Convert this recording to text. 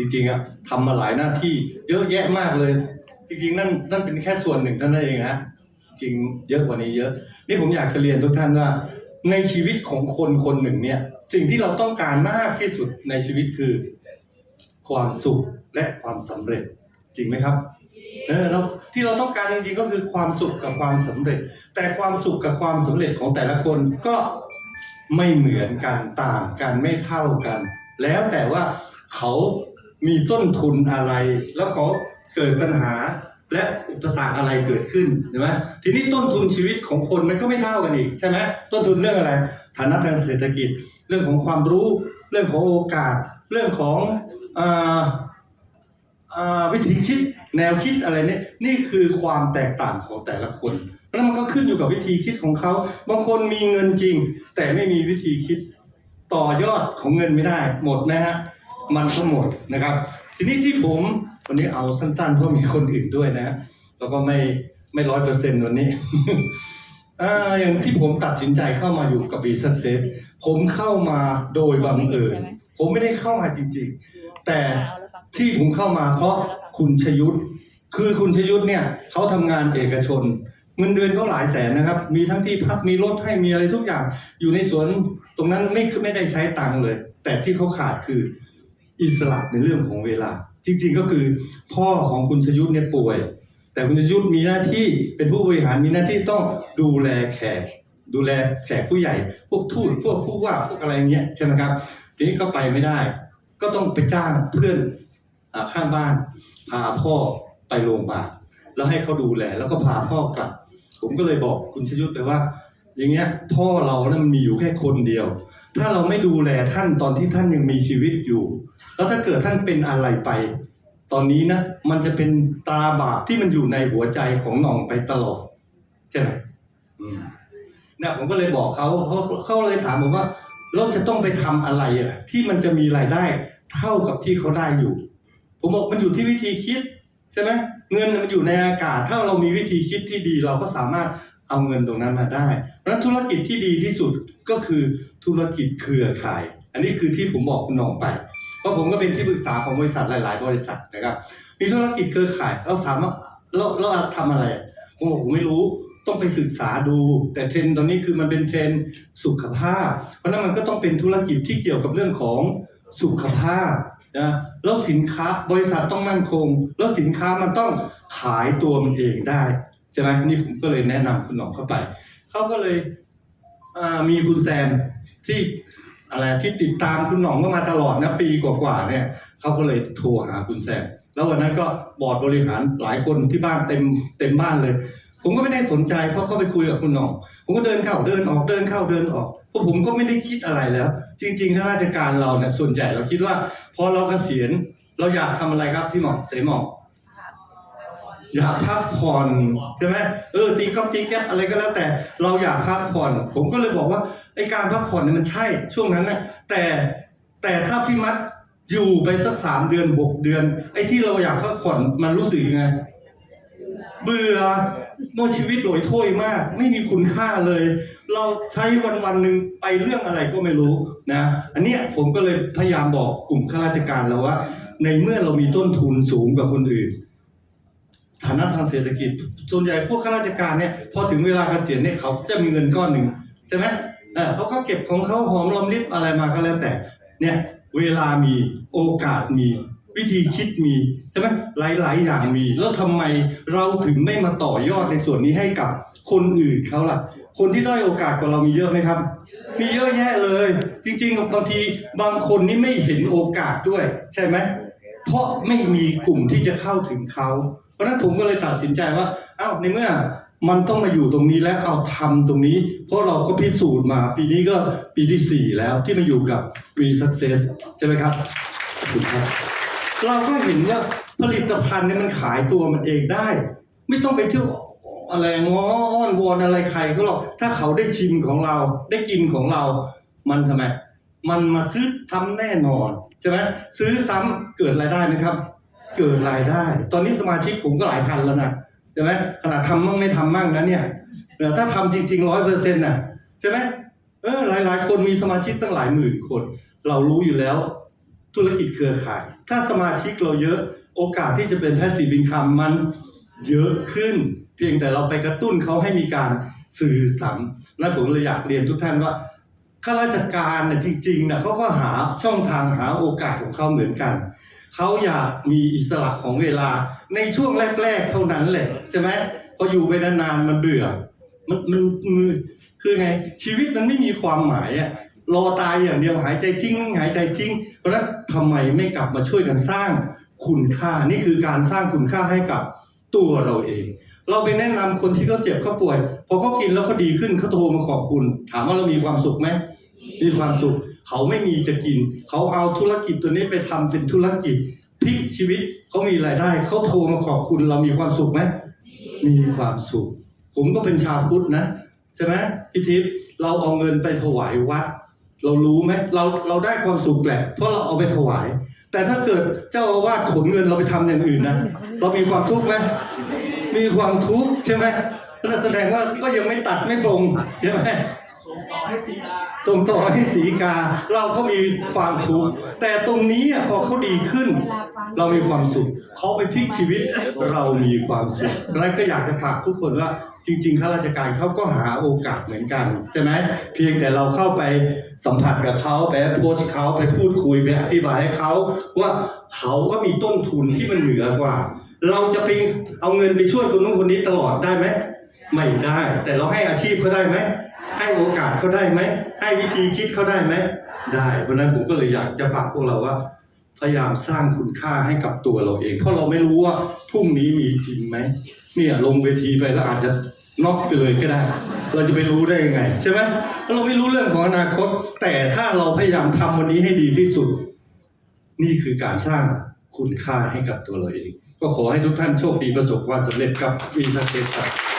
จริงๆอะทำมาหลายหน้าที่เยอะแยะมากเลย จริงๆนั่นนั่นเป็นแค่ส่วนหนึ่งเท่านั้นเองนะจริงเยอะกว่านี้เยอะ นี่ผมอยากจะเรียนทุกท่านว่า ในชีวิตของคนคนหนึ่งเนี่ย สิ่งที่เราต้องการมากที่สุดในชีวิตคือ ความสุขและความสำเร็จ จริงไหมครับเออเราที่เราต้องการจริงๆก็คือความสุขกับความสำเร็จ แต่ความสุขกับความสำเร็จของแต่ละคนก็ไม่เหมือนกันต่างกันไม่เท่ากัน แล้วแต่ว่าเขา มีต้นทุนอะไร แล้วเขาเกิดปัญหาและอุปสรรคอะไรเกิดขึ้นใช่ไหมทีนี้ต้นทุนชีวิตของคนมันก็ไม่เท่ากันอีกใช่ไหมต้นทุนเรื่องอะไร ฐานะทางเศรษฐกิจ เรื่องของความรู้ เรื่องของโอกาส เรื่องของออวิธีคิดแนวคิดอะไรเนี่ยนี่คือความแตกต่างของแต่ละคนแล้วมันก็ขึ้นอยู่กับวิธีคิดของเขาบางคนมีเงินจริง แต่ไม่มีวิธีคิดต่อยอดของเงินไม่ได้ หมดนะฮะ มันก็หมดนะครับ ทีนี้ที่ผมวันนี้เอาสั้นๆ เพราะมีคนอื่นด้วยนะฮะแล้วก็ไม่ไม่ร้อยเปอร์เซ็นต์วันนี้อ่าอย่างที่ผมตัดสินใจเข้ามาอยู่กับวีซ่าเซฟผมเข้ามาโดยบังเอิญผมไม่ได้เข้ามาจริงๆ แต่ที่ผมเข้ามาเพราะคุณชยุทธคือคุณชยุทธเนี่ยเขาทำงานเอกชน เงินเดือนเขาหลายแสนนะครับ มีทั้งที่พักมีรถให้มีอะไรทุกอย่าง อยู่ในสวนตรงนั้นไม่ไม่ได้ใช้ตังค์เลย แต่ที่เขาขาดคือ อิสระในเรื่องของเวลา จริงๆก็คือพ่อของคุณชยุทธเนี่ยป่วย แต่คุณชยุทธมีหน้าที่เป็นผู้บริหารมีหน้าที่ต้องดูแลแขกดูแลแขกผู้ใหญ่ พวกทูตพวกผู้ว่าพวกอะไรเงี้ยใช่ไหมครับ ทีนี้ก็ไปไม่ได้ ก็ต้องไปจ้างเพื่อนอข้างบ้าน พาพ่อไปโรงพยาบาลแล้วให้เขาดูแลแล้วก็พาพ่อกลับ ผมก็เลยบอกคุณชยุทธไปว่า อย่างเงี้ยพ่อเรานะมันมีอยู่แค่คนเดียว ถ้าเราไม่ดูแลท่านตอนที่ท่านยังมีชีวิตอยู่ แล้วถ้าเกิดท่านเป็นอะไรไป ตอนนี้นะมันจะเป็นตราบาปที่มันอยู่ในหัวใจของหน่องไปตลอดใช่ไหมอืมเนี่ยผมก็เลยบอกเขาเขาเขาเลยถามผมว่าเราจะต้องไปทำอะไรอะที่มันจะมีรายได้เท่ากับที่เขาได้อยู่ ผมบอกมันอยู่ที่วิธีคิดใช่ไหมเงินมันอยู่ในอากาศ ถ้าเรามีวิธีคิดที่ดี เราก็สามารถ เอาเงินตรงนั้นมาได้ เพราะฉะนั้นธุรกิจที่ดีที่สุดก็คือธุรกิจเครือข่าย อันนี้คือที่ผมบอกคุณน้องไป เพราะผมก็เป็นที่ปรึกษาของบริษัทหลาย ๆ บริษัทนะครับ มีธุรกิจเครือข่ายเราถามว่าเราเราทำอะไรผมบอกผมไม่รู้ต้องไปศึกษาดู แต่เทรนตอนนี้คือมันเป็นเทรนสุขภาพ เพราะฉะนั้นมันก็ต้องเป็นธุรกิจที่เกี่ยวกับเรื่องของสุขภาพนะแล้วสินค้าบริษัทต้องมั่นคง แล้วสินค้ามันต้องขายตัวมันเองได้ ใช่ไหมนี่ผมก็เลยแนะนำคุณหนองเข้าไป เขาก็เลยมีคุณแซมที่อะไรที่ติดตามคุณหนองก็มาตลอดนะปีกว่าๆเนี่ยเขาก็เลยโทรหาคุณแซมแล้ววันนั้นก็บอร์ดบริหารหลายคนที่บ้านเต็มเต็มบ้านเลย ผมก็ไม่ได้สนใจเพราะเขาไปคุยกับคุณหน่อง ผมก็เดินเข้าเดินออกเดินเข้าเดินออกเพราะผมก็ไม่ได้คิดอะไรแล้ว จริงๆข้าราชการเราเนี่ยส่วนใหญ่เราคิดว่า พอเราเกษียณเราอยากทำอะไรครับพี่หมอเสยหมอ อยากพักผ่อนใช่ไหมเออตีก๊อฟตีแก๊ปอะไรก็แล้วแต่เราอยากพักผ่อน ผมก็เลยบอกว่าไอการพักผ่อนเนี่ยมันใช่ช่วงนั้นนะแต่แต่ถ้าพี่มัดอยู่ไปสักสามเดือนหกเดือน ไอ้ที่เราอยากพักผ่อนมันรู้สึกยังไงเบื่อโมชีวิตโหยถ้วยมาก ไม่มีคุณค่าเลย เราใช้วันวันหนึ่งไปเรื่องอะไรก็ไม่รู้นะอันเนี้ยผมก็เลยพยายามบอกกลุ่มข้าราชการแล้วว่า ในเมื่อเรามีต้นทุนสูงกว่าคนอื่น ฐานะทางเศรษฐกิจ ส่วนใหญ่พวกข้าราชการเนี่ยพอถึงเวลาเกษียณเนี่ยเขาจะมีเงินก้อนหนึ่งใช่ไหมเออเขาก็เก็บของเขาหอมรอมริบอะไรมาก็แล้วแต่เนี่ยเวลามีโอกาสมี วิธีคิดมีใช่ไหมหลาย ๆ อย่างมี แล้วทำไมเราถึงไม่มาต่อยอดในส่วนนี้ให้กับคนอื่นเขาล่ะ คนที่ด้อยโอกาสกว่าเรามีเยอะไหมครับ มีเยอะแยะเลย จริง ๆ บางทีบางคนนี่ไม่เห็นโอกาสด้วย ใช่ไหมเพราะไม่มีกลุ่มที่จะเข้าถึงเขา ราะฉะนั้นผมก็เลยตัดสินใจว่าอ้าวในเมื่อมันต้องมาอยู่ตรงนี้แล้วเอาทำตรงนี้ เพราะเราก็พิสูจน์มาปีนี้ก็ปีที่สี่แล้วที่มาอยู่กับ V Success ใช่ไหมครับขอบคุณครับ เราก็เห็นว่าผลิตภัณฑ์เนี่ยมันขายตัวมันเองได้ ไม่ต้องไปเที่ยวอะไรง้ออ้อนวอนอะไรใครเขาหรอกถ้าเขาได้ชิมของเราได้กินของเรา มันทำไม มันมาซื้อทำแน่นอนใช่ไหมซื้อซ้ำเกิดรายได้ไหมครับ เกิดรายได้ ตอนนี้สมาชิกผมก็หลายพันแล้วนะใช่ไหมขนาดทำมั่งไม่ทำมั่งนะเนี่ยเออถ้าทำจริงๆร้อยเปอร์เซ็นต์น่ะใช่ไหมเออหลาย ๆ คนมีสมาชิกตั้งหลายหมื่นคน เรารู้อยู่แล้ว ธุรกิจเครือข่าย ถ้าสมาชิกเราเยอะโอกาสที่จะเป็นแพสซีฟอินคัมมันเยอะขึ้น เพียงแต่เราไปกระตุ้นเขาให้มีการสื่อสารและผมเลยอยากเรียนทุกท่านว่าข้าราชการเนี่ยจริงๆนะเขาก็หาช่องทางหาโอกาสของเขาเหมือนกัน เขาอยากมีอิสระของเวลาในช่วงแรก ๆ เท่านั้นแหละใช่ไหมพออยู่ไปนานๆมันเบื่อ มันมันมือคือไง ชีวิตมันไม่มีความหมายอะรอตายอย่างเดียวหายใจทิ้ง หายใจทิ้ง เพราะฉะนั้นทำไมไม่กลับมาช่วยกันสร้างคุณค่า นี่คือการสร้างคุณค่าให้กับตัวเราเอง เราไปแนะนำคนที่เขาเจ็บเขาป่วยพอเขากินแล้วเขาดีขึ้นเขาโทรมาขอบคุณ ถามว่าเรามีความสุขไหมมีความสุข เขาไม่มีจะกิน เขาเอาธุรกิจตัวนี้ไปทำเป็นธุรกิจพลิกชีวิตเขามีรายได้ เขาโทรมาขอบคุณเรามีความสุขไหมมีความสุข ผมก็เป็นชาวพุทธนะ ใช่ไหมพี่ทิพย์เราเอาเงินไปถวายวัด เรารู้ไหมเราเราได้ความสุขแหละเพราะเราเอาไปถวาย แต่ถ้าเกิดเจ้าอาวาสขนเงินเราไปทำอย่างอื่นนะเรามีความทุกข์ไหมมีความทุกข์ใช่ไหมนั่นแสดงว่าก็ยังไม่ตัดไม่ปรงใช่ไหม ส่งต่อให้สีกา เราก็มีความทุกข์แต่ตรงนี้อะพอเขาดีขึ้น เรามีความสุขเขาไปพลิกชีวิตเรามีความสุขและก็อยากจะฝากทุกคนว่าจริงๆข้าราชการเขาก็หาโอกาสเหมือนกันใช่ไหมเพียงแต่เราเข้าไปสัมผัสกับเขาไปโพสต์เขาไปพูดคุยไปอธิบายให้เขาว่าเขาก็มีต้นทุนที่มันเหนือกว่า เราจะไปเอาเงินไปช่วยคนนู้นคนนี้ตลอดได้ไหมไม่ได้ แต่เราให้อาชีพเขาได้ไหม ให้โอกาสเขาได้ไหม ให้วิธีคิดเขาได้ไหม ได้ เพราะนั้นผมก็เลยอยากจะฝากพวกเราว่า พยายามสร้างคุณค่าให้กับตัวเราเอง เพราะเราไม่รู้ว่าพรุ่งนี้มีจริงไหม เนี่ยลงเวทีไปแล้วอาจจะน็อกไปเลยก็ได้ เราจะไปรู้ได้ยังไงใช่ไหมเราไม่รู้เรื่องของอนาคต แต่ถ้าเราพยายามทำวันนี้ให้ดีที่สุด นี่คือการสร้างคุณค่าให้กับตัวเราเอง ก็ขอให้ทุกท่านโชคดีประสบความสำเร็จกับวีสักเครับ